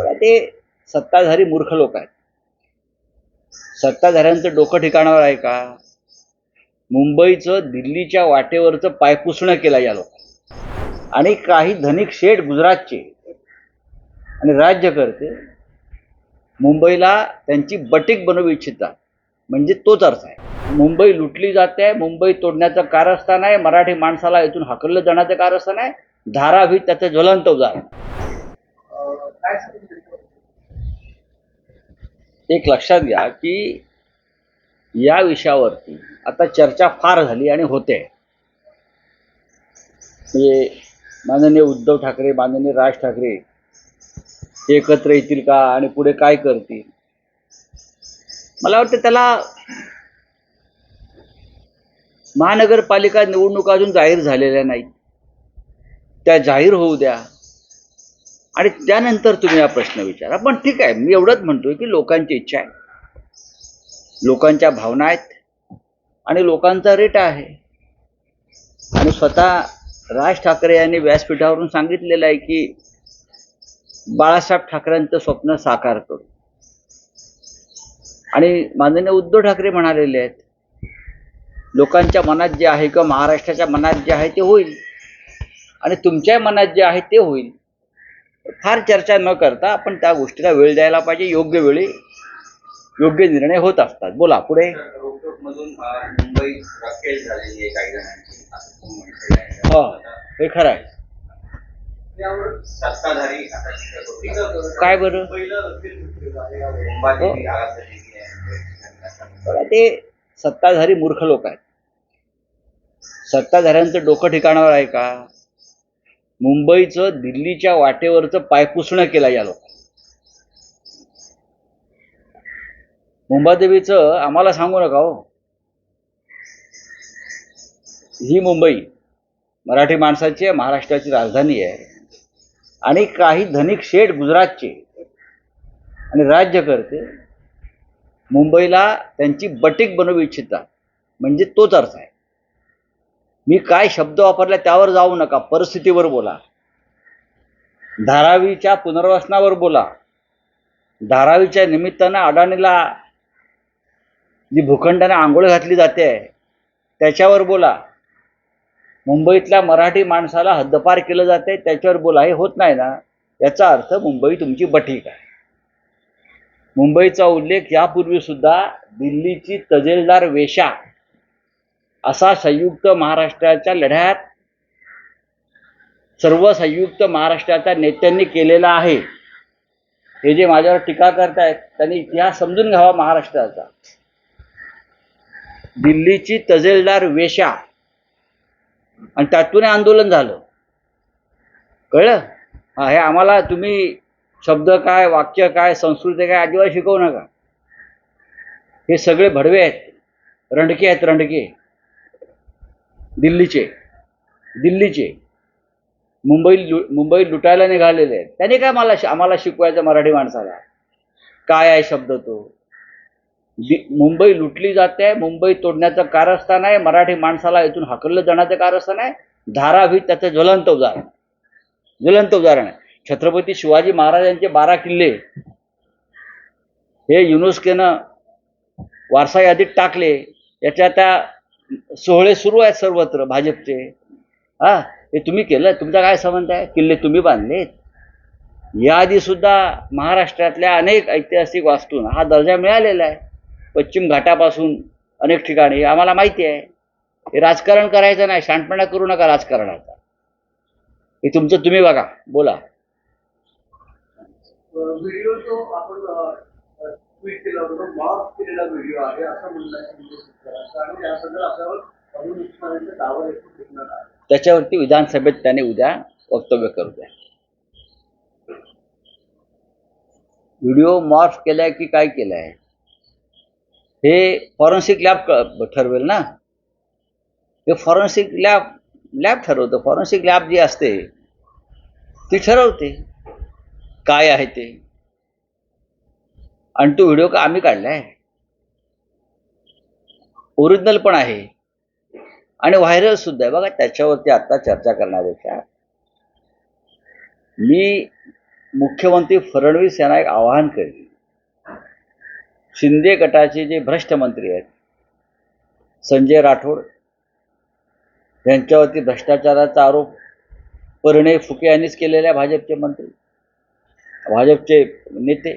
बघा ते सत्ताधारी मूर्ख लोक आहेत. सत्ताधाऱ्यांचं डोकं ठिकाणावर आहे का? मुंबईचं दिल्लीच्या वाटेवरचं पायपुसणं केलं या लोकांनी. आणि काही धनिक शेठ गुजरातचे आणि राज्य करते मुंबईला त्यांची बटीक बनवू इच्छितात. म्हणजे तोच अर्थ आहे. मुंबई लुटली जाते मुंबई तोडण्याचं कारस्थान आहे मराठी माणसाला इथून हकललं जाण्याचं कारस्थान आहे धारावी त्याचं ज्वलंत उदाहरण. एक लक्षात घ्या की या विषयावरती आता चर्चा फार झाली आणि होते. म्हणजे माननीय उद्धव ठाकरे माननीय राज ठाकरे हे एकत्र येतील का आणि पुढे काय करतील? मला वाटतं त्याला महानगरपालिका निवडणुका अजून जाहीर झालेल्या नाहीत. त्या जाहीर होऊ द्या. आणि त्यानंतर तुम्ही हा प्रश्न विचारा. पण ठीक आहे मी एवढंच म्हणतोय की लोकांची इच्छा आहे. लोकांच्या भावना आहेत आणि लोकांचा रेट आहे. आणि स्वतः राज ठाकरे यांनी व्यासपीठावरून सांगितलेलं आहे की बाळासाहेब ठाकरेंचं स्वप्न साकार करू. आणि माननीय उद्धव ठाकरे म्हणालेले आहेत लोकांच्या मनात जे आहे किंवा महाराष्ट्राच्या मनात जे आहे ते होईल. आणि तुमच्या मनात जे आहे ते होईल. फार चर्चा न करता आपण त्या गोष्टीला वेळ द्यायला पाहिजे. योग्य वेळी योग्य निर्णय होत असतात. बोला पुढे. मुंबई हे खरं आहे. काय बरं? हो. ते सत्ताधारी मूर्ख लोक आहेत. सत्ताधाऱ्यांचं डोकं ठिकाणावर आहे का? मुंबईचं दिल्लीच्या वाटेवरचं पायपुसणं केलं या लोकांनी. मुंबादेवीचं आम्हाला सांगू नका हो. ही मुंबई मराठी माणसाची आहे महाराष्ट्राची राजधानी आहे. आणि काही धनिक शेठ गुजरातचे आणि राज्य करते मुंबईला त्यांची बटीक बनवू इच्छितात. म्हणजे तोच अर्थ आहे. मी काय शब्द वापरला त्यावर जाऊ नका. परिस्थितीवर बोला. धारावीच्या पुनर्वसनावर बोला. धारावीच्या निमित्तानं अडाणीला जी भूखंडाने आंघोळ घातली जाते त्याच्यावर बोला. मुंबईतल्या मराठी माणसाला हद्दपार केलं जाते त्याच्यावर बोला. हे होत नाही ना. याचा अर्थ मुंबई तुमची बठीक आहे. मुंबईचा उल्लेख यापूर्वी सुद्धा दिल्लीची तजेलदार वेशा असा संयुक्त महाराष्ट्राच्या लढ्यात सर्व संयुक्त महाराष्ट्राच्या नेत्यांनी केलेला आहे. हे जे माझ्यावर टीका करतायत त्यांनी इतिहास समजून घ्यावा महाराष्ट्राचा. दिल्लीची तजेलदार वेशा आणि त्यातून आंदोलन झालं. कळलं? हा हे आम्हाला तुम्ही शब्द काय वाक्य काय संस्कृती काय अजिबात शिकवू नका. हे सगळे भडवे आहेत. रंडके आहेत रंडके. दिल्लीचे. दिल्लीचे. मुंबई लु मुंबई लुटायला निघालेले आहेत. त्याने काय मला आम्हाला शिकवायचं मराठी माणसाला? काय आहे शब्द तो? मुंबई लुटली जाते मुंबई तोडण्याचं कारस्थान आहे मराठी माणसाला इथून हाकललं जाण्याचं कारस्थान आहे धारावी त्याचं ज्वलंत उदाहरण. ज्वलंत उदाहरण आहे. छत्रपती शिवाजी महाराजांचे बारा किल्ले. हे युनेस्कोनं वारसा यादीत टाकले. याच्या त्या सोहळे सुरू आहेत सर्वत्र भाजपचे. हा हे तुम्ही केलं तुमचा काय संबंध आहे? किल्ले तुम्ही बांधलेत. याआधी सुद्धा महाराष्ट्रातल्या अनेक ऐतिहासिक वास्तूंना हा दर्जा मिळालेला आहे. पश्चिम घाटापासून अनेक ठिकाणी आम्हाला माहिती आहे. हे राजकारण करायचं नाही शांतपणा करू नका राजकारणाचा. हे तुमचं तुम्ही बघा बोला. व्हिडिओ तो आपण ट्विट केला होता मॉफ केलेला व्हिडिओ आहे असं म्हणणं आहे आणि याबद्दल आपल्यावर अरुण दावा देखील घेतणार आहे. त्याच्यावरती विधानसभेत त्याने उद्या वक्तव्य करू द्या. व्हिडिओ मॉर्फ केलाय की काय केलंय? हे फॉरेन्सिक लॅब ठरवेल ना? हे फॉरेन्सिक लॅब लॅब ठरवतं. फॉरेन्सिक लॅब जी असते ती ठरवते. काय आहे ते? आणि तो व्हिडिओ का आम्ही काढलाय. ओरिजिनल पण आहे. आणि व्हायरल सुद्धा आहे. बघा त्याच्यावरती आता चर्चा करण्यापेक्षा मी मुख्यमंत्री फडणवीस यांना एक आवाहन करेन. शिंदे गटाचे जे भ्रष्ट मंत्री आहेत संजय राठोड यांच्यावरती भ्रष्टाचाराचा आरोप परिणय फुके यांनीच केलेले आहे भाजपचे मंत्री भाजपचे नेते.